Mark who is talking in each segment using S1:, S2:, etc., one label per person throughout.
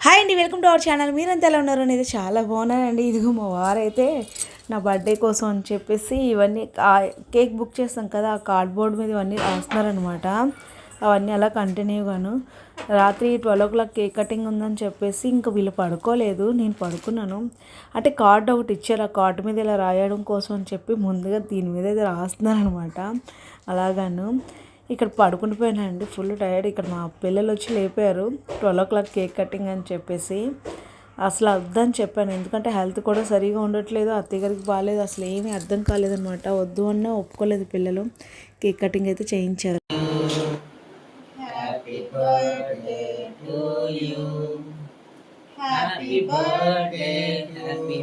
S1: Hi అండి welcome to our channel మీరంతా ఎలా ఉన్నారు అనేది చాలా బాగున్నానండి. ఇదిగో మా వారైతే నా బర్త్డే కోసం అని చెప్పేసి ఇవన్నీ కేక్ బుక్ చేస్తాం కదా ఆ కార్డ్బోర్డ్ మీద ఇవన్నీ రాస్తున్నారనమాట అవన్నీ అలా కంటిన్యూగాను రాత్రి twelve o'clock cake cutting ఉందని చెప్పేసి ఇంకా వీళ్ళు పడుకోలేదు. నేను పడుకున్నాను. అంటే కార్డ్ ఒకటి ఇచ్చారు. ఆ కార్డు మీద ఇలా రాయడం కోసం అని చెప్పి ముందుగా దీని మీద అయితే రాస్తున్నారనమాట అలాగాను. ఇక్కడ పడుకుండిపోయానండి ఫుల్ టైర్డ్. ఇక్కడ మా పిల్లలు వచ్చి లేపారు. Twelve o'clock cake cutting అని చెప్పేసి. అసలు వద్దని చెప్పాను. ఎందుకంటే హెల్త్ కూడా సరిగా ఉండట్లేదు. అత్తయ్య గారికి బాగాలేదు అసలు ఏమీ అర్థం కాలేదనమాట వద్దు అన్నా ఒప్పుకోలేదు పిల్లలు. కేక్ కటింగ్ అయితే చేయించారు.
S2: Happy birthday to you. Happy birthday, happy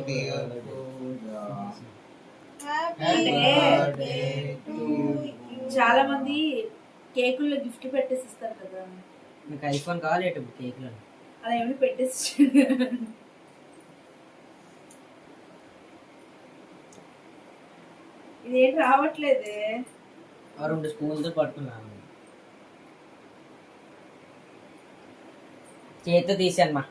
S2: to you.
S1: చాలా మంది కేకుల్లో గిఫ్ట్ పెట్టేసి ఇస్తారు కదా.
S2: మీకు ఐఫోన్ కావాలి కేక్లో?
S1: అలా ఏమైనా పెట్టేసి ఇదేంటి రావట్లేదే.
S2: ఆ రెండు స్పూన్తో పట్టుకున్నాను. చేతితో తీసాను మా.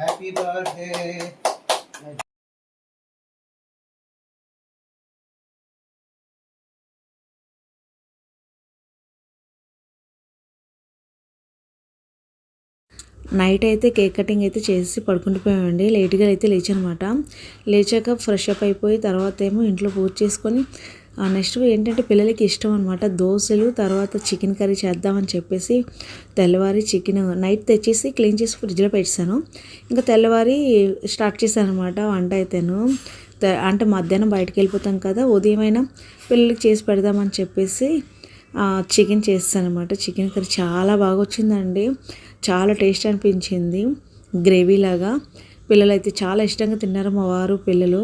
S3: Happy birthday.
S1: నైట్ అయితే కేక్ కటింగ్ అయితే చేసి పడుకుండిపోయామండి లేట్గా అయితే లేచానమాట. లేచాక ఫ్రెష్ అప్ అయిపోయి తర్వాత ఏమో ఇంట్లో పూజ చేసుకొని నెక్స్ట్ ఏంటంటే పిల్లలకి ఇష్టం అనమాట దోశలు తర్వాత చికెన్ కర్రీ చేద్దామని చెప్పేసి తెల్లవారి చికెన్ నైట్ తెచ్చేసి క్లీన్ చేసి ఫ్రిడ్జ్లో పెట్టాను ఇంకా తెల్లవారి స్టార్ట్ చేశాను అనమాట వంట అయితేను. అంటే మధ్యాహ్నం బయటకు వెళ్ళిపోతాం కదా ఉదయమైనా పిల్లలకి చేసి పెడదామని చెప్పేసి చికెన్ చేస్తాను అనమాట చికెన్ కర్రీ చాలా బాగా వచ్చిందండి. చాలా టేస్ట్ అనిపించింది. గ్రేవీ లాగా. పిల్లలు అయితే చాలా ఇష్టంగా తిన్నారు మా వారు పిల్లలు.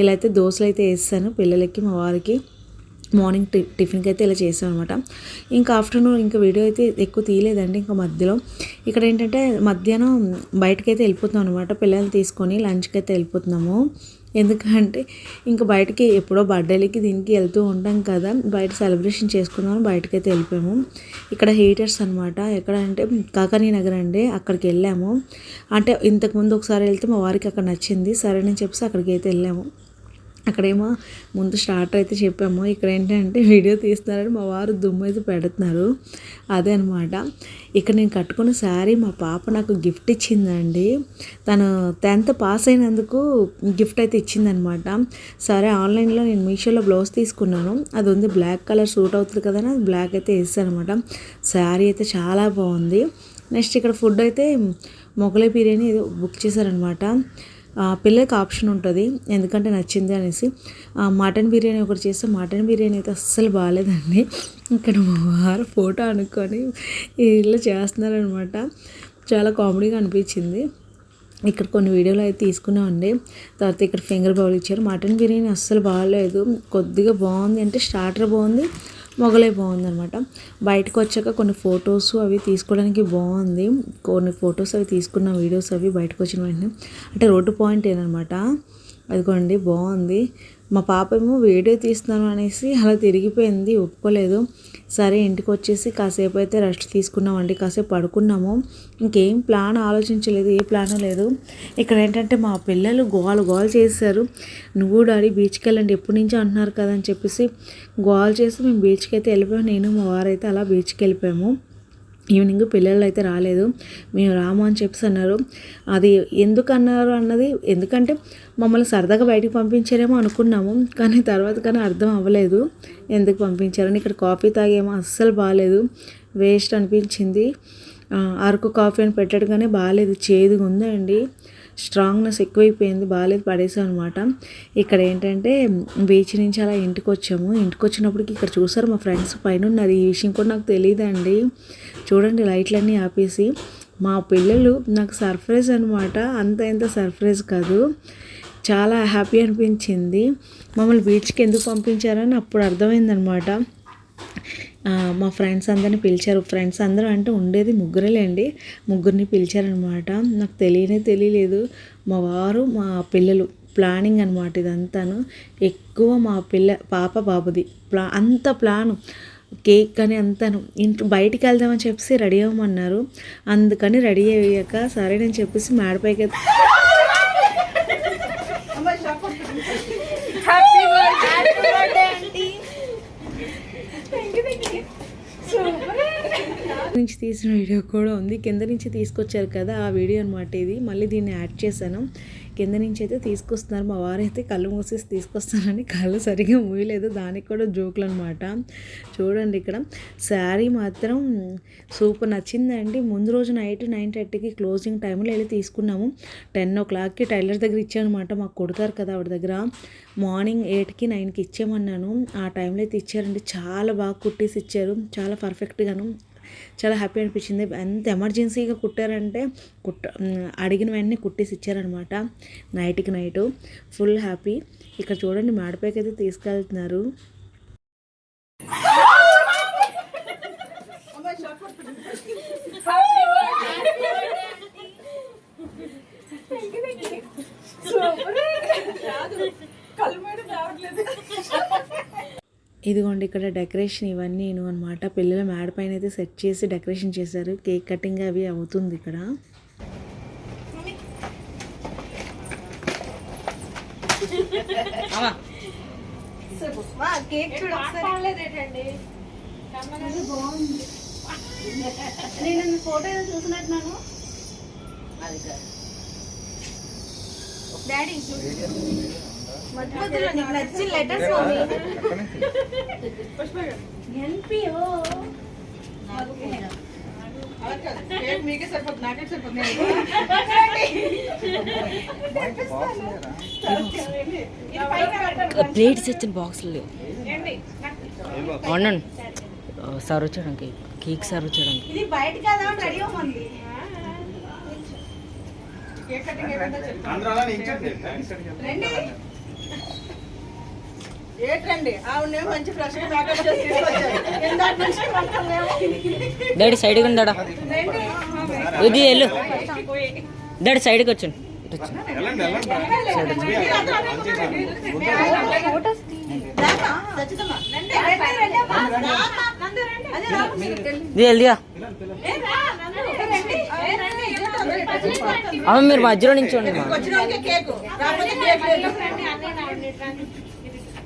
S1: ఇలా అయితే దోశలు అయితే వేస్తాను పిల్లలకి మా వారికి. మార్నింగ్ టి టిఫిన్కి అయితే ఇలా చేసాం అనమాట ఇంకా ఆఫ్టర్నూన్ ఇంకా వీడియో అయితే ఎక్కువ తీయలేదండి ఇంకా మధ్యలో. ఇక్కడ ఏంటంటే మధ్యాహ్నం బయటకైతే అయితే వెళ్ళిపోతున్నాం అనమాట పిల్లల్ని తీసుకొని లంచ్కి అయితే వెళ్ళిపోతున్నాము. ఎందుకంటే ఇంకా బయటకి ఎప్పుడో బర్త్డేలకి దీనికి వెళ్తూ ఉంటాం కదా. బయట సెలబ్రేషన్ చేసుకుందామని బయటకైతే వెళ్ళిపోయాము. ఇక్కడ హీటర్స్ అనమాట ఎక్కడ అంటే కాకానీ నగర్ అండి. అక్కడికి వెళ్ళాము. అంటే ఇంతకుముందు ఒకసారి వెళ్తే మా వారికి అక్కడ నచ్చింది. సరే అని చెప్పేసి అక్కడికి అయితే వెళ్ళాము. అక్కడేమో ముందు స్టార్టర్ అయితే చెప్పాము. ఇక్కడ ఏంటంటే వీడియో తీస్తున్నారని మా వారు దుమ్ము అయితే పెడుతున్నారు. అదే అనమాట ఇక్కడ నేను కట్టుకున్న శారీ మా పాప నాకు గిఫ్ట్ ఇచ్చిందండి. తను టెన్త్ పాస్ అయినందుకు గిఫ్ట్ అయితే ఇచ్చిందనమాట సరే ఆన్లైన్లో నేను మీషోలో బ్లౌజ్ తీసుకున్నాను. అది ఉంది బ్లాక్ కలర్ సూట్ అవుతుంది కదా అని అది బ్లాక్ అయితే వేస్తాను అనమాట శారీ అయితే చాలా బాగుంది. నెక్స్ట్ ఇక్కడ ఫుడ్ అయితే మొగలై బిర్యానీ ఏదో బుక్ చేశారనమాట పిల్లలకి ఆప్షన్ ఉంటుంది. ఎందుకంటే నచ్చింది అనేసి. మటన్ బిర్యానీ ఒకటి చేస్తే మటన్ బిర్యానీ అయితే అస్సలు బాగాలేదండి. ఇక్కడ మా వారు ఫోటో అనుకొని ఇలా చేస్తున్నారనమాట. చాలా కామెడీగా అనిపించింది. ఇక్కడ కొన్ని వీడియోలు అయితే తీసుకున్నామండి. తర్వాత ఇక్కడ ఫింగర్ బౌల్ ఇచ్చారు. మటన్ బిర్యానీ అస్సలు బాగాలేదు. కొద్దిగా బాగుంది అంటే స్టార్టర్ బాగుంది. మొగలై బాగుందనమాట బయటకు వచ్చాక కొన్ని ఫొటోస్ అవి తీసుకోవడానికి బాగుంది. కొన్ని ఫొటోస్ అవి తీసుకున్న వీడియోస్ అవి బయటకు వచ్చిన వెంటనే. అంటే రోడ్డు పాయింట్ ఏనమాట అదిగోండి బాగుంది. మా పాప ఏమో వీడియో తీస్తున్నాను అనేసి అలా తిరిగిపోయింది ఒప్పుకోలేదు. సరే ఇంటికి వచ్చేసి కాసేపు అయితే రెస్ట్ తీసుకున్నామండి కాసేపు పడుకున్నాము. ఇంకేం ప్లాన్ ఆలోచించలేదు ఏ ప్లాన్ లేదు. ఇక్కడ ఏంటంటే మా పిల్లలు గోల్ గోల్ చేశారు. నువ్వు డాడీ బీచ్కి వెళ్ళండి ఎప్పటి నుంచో అంటున్నారు కదా అని చెప్పేసి గోల్ చేసి మేము బీచ్కి అయితే వెళ్ళిపోయాము నేను మా వారైతే అలా బీచ్కి వెళ్ళిపోయాము. ఈవినింగ్ పిల్లలు అయితే రాలేదు. మేము రాము అని చెప్పేసి అన్నారు. అది ఎందుకు అన్నారు అన్నది ఎందుకంటే మమ్మల్ని సరదాగా బయటికి పంపించారేమో అనుకున్నాము. కానీ తర్వాత కానీ అర్థం అవ్వలేదు. ఎందుకు పంపించారని ఇక్కడ కాఫీ తాగేమో అస్సలు బాగాలేదు వేస్ట్ అనిపించింది. అరకు కాఫీ అని పెట్టడం కానీ బాగాలేదు చేదుగా ఉందండి స్ట్రాంగ్నెస్ ఎక్కువైపోయింది బాగాలేదు పడేసాం అనమాట ఇక్కడ ఏంటంటే బీచ్ నుంచి అలా ఇంటికి వచ్చాము ఇంటికి వచ్చినప్పటికి ఇక్కడ చూసారు మా ఫ్రెండ్స్ పైన ఉన్నది ఈ విషయం కూడా నాకు తెలియదండి చూడండి లైట్లన్నీ ఆపేసి. మా పిల్లలు నాకు సర్ప్రైజ్ అనమాట అంత ఇంత సర్ప్రైజ్ కాదు. చాలా హ్యాపీ అనిపించింది. మమ్మల్ని బీచ్కి ఎందుకు పంపించారని అప్పుడు అర్థమైందనమాట మా ఫ్రెండ్స్ అందరిని పిలిచారు. ఫ్రెండ్స్ అందరూ అంటే ఉండేది ముగ్గురేలేండి. ముగ్గురిని పిలిచారనమాట నాకు తెలియనే తెలియలేదు. మా వారు మా పిల్లలు ప్లానింగ్ అనమాట ఇదంతాను. ఎక్కువ మా పిల్ల పాప బాబుది. ప్లా అంత ప్లాను. కేక్ కానీ అంతాను. ఇంట్లో బయటికి వెళ్దామని చెప్పేసి రెడీ అవ్వమన్నారు. అందుకని రెడీ అయ్యాక సరే నేను చెప్పేసి మేడపైకి నుంచి తీసిన వీడియో కూడా ఉంది. కింద నుంచి తీసుకొచ్చారు కదా ఆ వీడియో అనమాట ఇది. మళ్ళీ దీన్ని యాడ్ చేశాను. కింద నుంచి అయితే తీసుకొస్తున్నారు. మా వారైతే కళ్ళు మూసేసి తీసుకొస్తానని కళ్ళు సరిగా మూయలేదు. దానికి కూడా జోకులు అనమాట చూడండి ఇక్కడ. శారీ మాత్రం సూపర్ నచ్చిందండి. ముందు రోజు నైట్ నైన్ థర్టీకి క్లోజింగ్ టైంలో వెళ్ళి తీసుకున్నాము. టెన్ ఓ క్లాక్కి టైలర్ దగ్గర ఇచ్చానమాట మాకు కొడతారు కదా ఆవిడ దగ్గర. మార్నింగ్ ఎయిట్కి నైన్కి ఇచ్చామన్నాను ఆ టైంలో అయితే ఇచ్చారండి. చాలా బాగా కుట్టేసి ఇచ్చారు. చాలా పర్ఫెక్ట్గాను చాలా హ్యాపీ అనిపించింది. ఎంత ఎమర్జెన్సీగా కుట్టారంటే కుట్ట అడిగిన వెంటనే కుట్టేసి ఇచ్చారనమాట నైట్కి నైట్ ఫుల్ హ్యాపీ. ఇక్కడ చూడండి మేడపైకి అయితే తీసుకెళ్తున్నారు ఇదిగోండి ఇక్కడ డెకరేషన్ ఇవన్నీ అనమాట పిల్లల మేడ పైన అయితే సెట్ చేసి డెకరేషన్ చేశారు. కేక్ కటింగ్ అవి అవుతుంది ఇక్కడ.
S2: అమ్మా
S4: కేక్ నేను ఫోటో చూసినట్టున్నాను.
S2: అది కాదు.
S4: డాడీ మధ్యలో నీకు నచ్చిన లెటర్స్ ఎన్పిఓ
S5: మీకే సరిపోతుంది నాకే సరిపోతుంది
S2: ప్లేట్స్ ఇచ్చిన బాక్సులు లేవు. అవునండి సర్వ్ చేయడానికి కేక్ సర్వ్ చేయడానికి
S4: ఇది బయట కదా రెడీ అవ్వండి
S5: కేక్ కటింగ్ ఏమైందో చెప్పు. రండి. ఏంటండి ఆవిడనేమో మంచి ఫ్రెష్గా మేకప్ చేసి తీసుకొచ్చారు ఇందాక నుంచి మొత్తం లేవు.
S2: డాడీ సైడ్కి ఉందాడా
S5: రండి.
S2: ఇది వెళ్ళు డాడీ
S5: అమ్మా. రండి. అదే రామా, మీరు
S2: మధ్యలో నుంచి ఉండి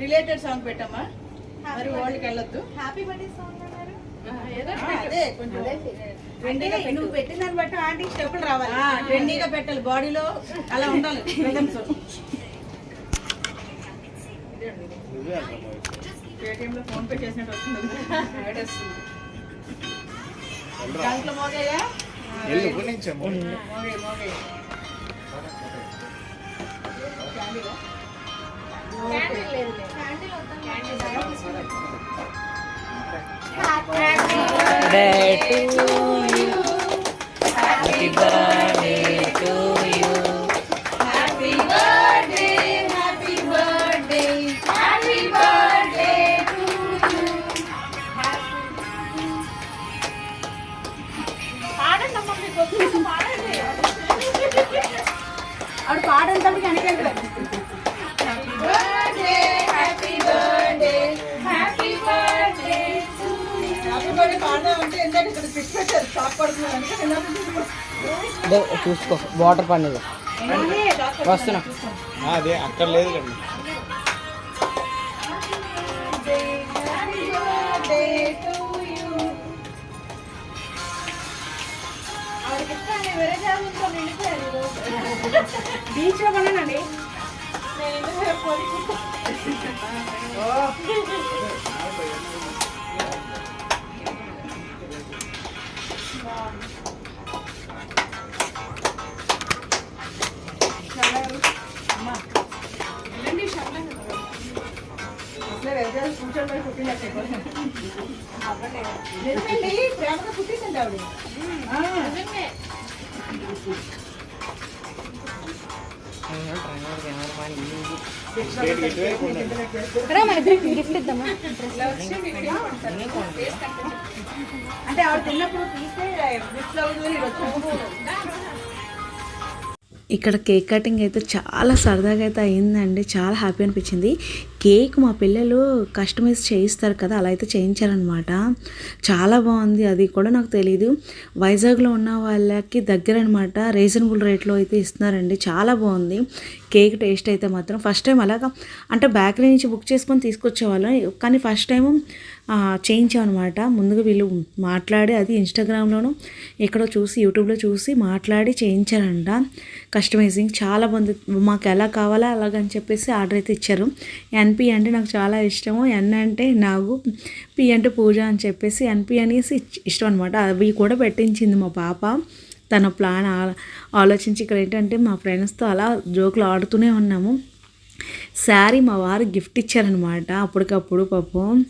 S5: రిలేటెడ్ సాంగ్ పెట్టమ్మా. మరి వాళ్ళకి వెళ్ళొద్దు.
S4: హ్యాపీ బర్త్డే సాంగ్ అన్నారు.
S5: అదే కొంచెం ట్రెండీగా.
S4: నువ్వు పెట్టిన దాన్ని బట్టి ఆంటీ స్టెప్పులు రావాలి.
S5: ఆ, ట్రెండీగా పెట్టాలి. బాడీలో అలా ఉండాలి. పేటిఎంలో ఫోన్ పే చేసినట్టు వస్తుంది. యాడ్ వస్తుంది. దాంట్లో మోగాయా మోగాయి మోగాయి క్యాండీలా?
S2: Birthday to you. Happy birthday to you.
S4: ఆవిడ పాడంతప్పుడు వెనకెళ్ళి
S5: హ్యాపీ
S2: చూసుకో వాటర్ పన్నీరు వస్తున్నా.
S3: అదే అక్కడ లేదు కండి
S4: బీచ్లో కొన్నానండి
S5: అసలే వ్యవసాయం కూర్చొని పోయి కుట్టినట్టే
S4: నిజమేండి ప్రేమగా పుట్టిందండి ఆవిడ
S5: నిజమే.
S4: అంటే ఆవిడ తిన్నప్పుడు తీస్తే గిఫ్ట్ అవుతుంది
S1: ఇక్కడ కేక్ కటింగ్ అయితే చాలా సరదాగా అయితే అయిందండి. చాలా హ్యాపీ అనిపించింది. కేక్ మా పిల్లలు కస్టమైజ్ చేయిస్తారు కదా అలా అయితే చేయించారనమాట చాలా బాగుంది అది కూడా నాకు తెలియదు వైజాగ్లో ఉన్న వాళ్ళకి దగ్గర అనమాట రీజనబుల్ రేట్లో అయితే ఇస్తున్నారండి. చాలా బాగుంది. కేక్ టేస్ట్ అయితే మాత్రం ఫస్ట్ టైం అలాగా అంటే బేకరీ నుంచి బుక్ చేసుకొని తీసుకొచ్చేవాళ్ళం. కానీ ఫస్ట్ టైం చేయించాం అనమాట ముందుగా వీళ్ళు మాట్లాడి అది ఇన్స్టాగ్రామ్లోను ఎక్కడో చూసి యూట్యూబ్లో చూసి మాట్లాడి చేయించారంట. కస్టమైజింగ్ చాలా మంది మాకు ఎలా కావాలా అలాగని చెప్పేసి ఆర్డర్ అయితే ఇచ్చారు. ఎన్పి అంటే నాకు చాలా ఇష్టము. ఎన్ అంటే నాకు పి అంటే పూజ అని చెప్పేసి ఎన్పి అనేసి ఇష్టం అనమాట అవి కూడా పెట్టించింది మా పాప. తన ప్లాన్ ఆ- ఆలోచించి ఇక్కడ ఏంటంటే మా ఫ్రెండ్స్తో అలా జోకులు ఆడుతూనే ఉన్నాము. శారీ మా వారు గిఫ్ట్ ఇచ్చారనమాట అప్పటికప్పుడు పాపం.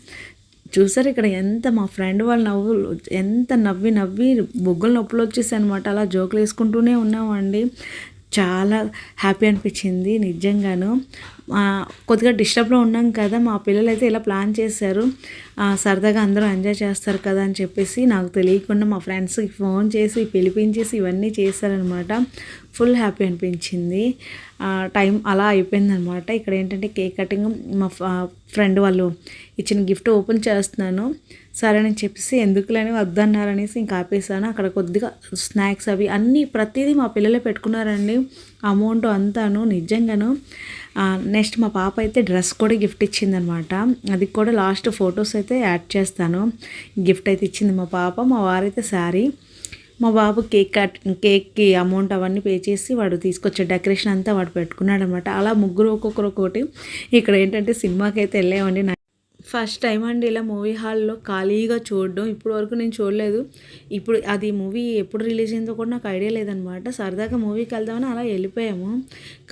S1: చూసారు ఇక్కడ ఎంత మా ఫ్రెండ్ వాళ్ళ నవ్వులు ఎంత నవ్వి నవ్వి బొగ్గులు నొప్పులు వచ్చేసాయి అనమాట అలా జోకులు వేసుకుంటూనే ఉన్నామండి. చాలా హ్యాపీ అనిపించింది నిజంగాను. కొద్దిగా డిస్టర్బ్లో ఉన్నాం కదా మా పిల్లలు అయితే ఇలా ప్లాన్ చేశారు. సరదాగా అందరూ ఎంజాయ్ చేస్తారు కదా అని చెప్పేసి నాకు తెలియకుండా మా ఫ్రెండ్స్కి ఫోన్ చేసి పిలిపించేసి ఇవన్నీ చేశారనమాట ఫుల్ హ్యాపీ అనిపించింది. టైం అలా అయిపోయిందనమాట. ఇక్కడ ఏంటంటే కేక్ కటింగ్ మా ఫ్రెండ్ వాళ్ళు ఇచ్చిన గిఫ్ట్ ఓపెన్ చేస్తున్నాను. సరే అని చెప్పేసి ఎందుకులని వద్దన్నారనేసి ఇంకా ఆపేసాను. అక్కడ కొద్దిగా స్నాక్స్ అవి అన్నీ ప్రతిదీ మా పిల్లలే పెట్టుకున్నారండి. అమౌంట్ అంతాను నిజంగాను. నెక్స్ట్ మా పాప అయితే డ్రెస్ కూడా గిఫ్ట్ ఇచ్చిందనమాట. అది కూడా లాస్ట్ ఫొటోస్ అయితే యాడ్ చేస్తాను. గిఫ్ట్ అయితే ఇచ్చింది మా పాప మా వారైతే శారీ. మా బాబు కేక్ కట్ కేక్కి అమౌంట్ అవన్నీ పే చేసి వాడు తీసుకొచ్చే డెకరేషన్ అంతా వాడు పెట్టుకున్నాడు అనమాట అలా ముగ్గురు ఒక్కొక్కరు ఒక్కొక్కటి ఇక్కడ ఏంటంటే సినిమాకి అయితే వెళ్ళామండి ఫస్ట్ టైం అండి ఇలా మూవీ హాల్లో ఖాళీగా చూడడం. ఇప్పుడు వరకు నేను చూడలేదు. ఇప్పుడు అది మూవీ ఎప్పుడు రిలీజ్ అయిందో కూడా నాకు ఐడియా లేదనమాట. సరదాగా మూవీకి వెళ్దామని అలా వెళ్ళిపోయాము.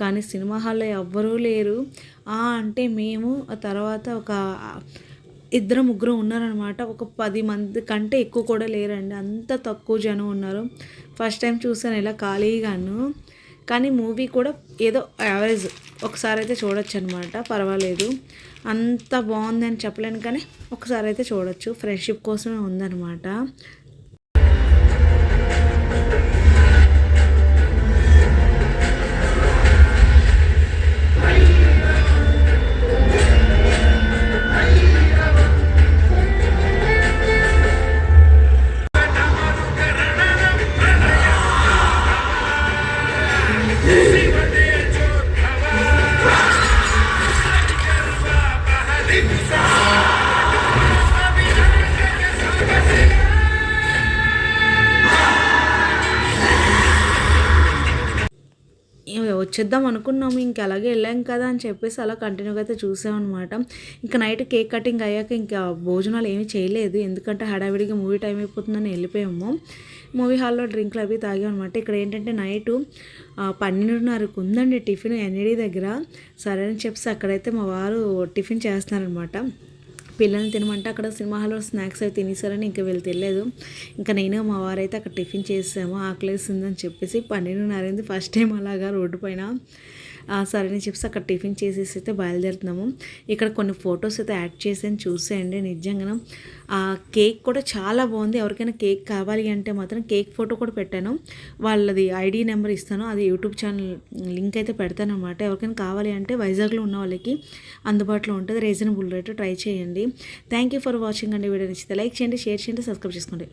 S1: కానీ సినిమా హాల్లో ఎవ్వరూ లేరు. అంటే మేము తర్వాత ఒక ఇద్దరు ముగ్గురు ఉన్నారనమాట. ఒక పది మంది కంటే ఎక్కువ కూడా లేరండి. అంత తక్కువ జనం ఉన్నారు. ఫస్ట్ టైం చూసాను ఇలా ఖాళీగాను. కానీ మూవీ కూడా ఏదో యావరేజ్. ఒకసారి అయితే చూడొచ్చు అనమాట పర్వాలేదు. అంత బాగుందని చెప్పలేను. కానీ ఒకసారి అయితే చూడొచ్చు. ఫ్రెండ్షిప్ కోసమే ఉందన్నమాట వచ్చేద్దాం అనుకున్నాము ఇంక అలాగే వెళ్ళాం కదా అని చెప్పేసి అలా కంటిన్యూగా అయితే చూసామన్నమాట. ఇంకా నైట్ కేక్ కటింగ్ అయ్యాక ఇంకా భోజనాలు ఏమీ చేయలేదు ఎందుకంటే హడావిడిగా మూవీ టైం అయిపోతుందని వెళ్ళిపోయాము. మూవీ హాల్లో డ్రింక్లు అవి తాగామన్నమాట. ఇక్కడ ఏంటంటే నైటు పన్నెండున్నరకు ఉందండి టిఫిన్ ఎన్ఈడి దగ్గర. సరే అని చెప్పేసి అక్కడైతే మా వారు టిఫిన్ చేస్తున్నారనమాట పిల్లల్ని తినమంటే అక్కడ సినిమా హాల్లో స్నాక్స్ అవి తినేసారని ఇంకా వీళ్ళు తెలియలేదు ఇంకా నేను మా వారైతే అక్కడ టిఫిన్ చేసాము ఆకలేస్తుందని చెప్పేసి పన్నెండున్నరైంది ఫస్ట్ టైం అలాగా రోడ్డు పైన సరే అని చెప్పేసి అక్కడ టిఫిన్ చేసేసి అయితే బయలుదేరుతున్నాము. ఇక్కడ కొన్ని ఫొటోస్ అయితే యాడ్ చేసాను చూసేయండి. నిజంగా ఆ కేక్ కూడా చాలా బాగుంది. ఎవరికైనా కేక్ కావాలి అంటే మాత్రం కేక్ ఫోటో కూడా పెట్టాను. వాళ్ళది ఐడి నెంబర్ ఇస్తాను. అది యూట్యూబ్ ఛానల్ లింక్ అయితే పెడతాను అనమాట ఎవరికైనా కావాలి అంటే వైజాగ్లో ఉన్న వాళ్ళకి అందుబాటులో ఉంటుంది. రీజనబుల్ రేట్ ట్రై చేయండి. థ్యాంక్ యూ ఫర్ వాచింగ్ అండి. వీడియో నచ్చితే లైక్ చేయండి షేర్ చేయండి సబ్స్క్రైబ్ చేసుకోండి.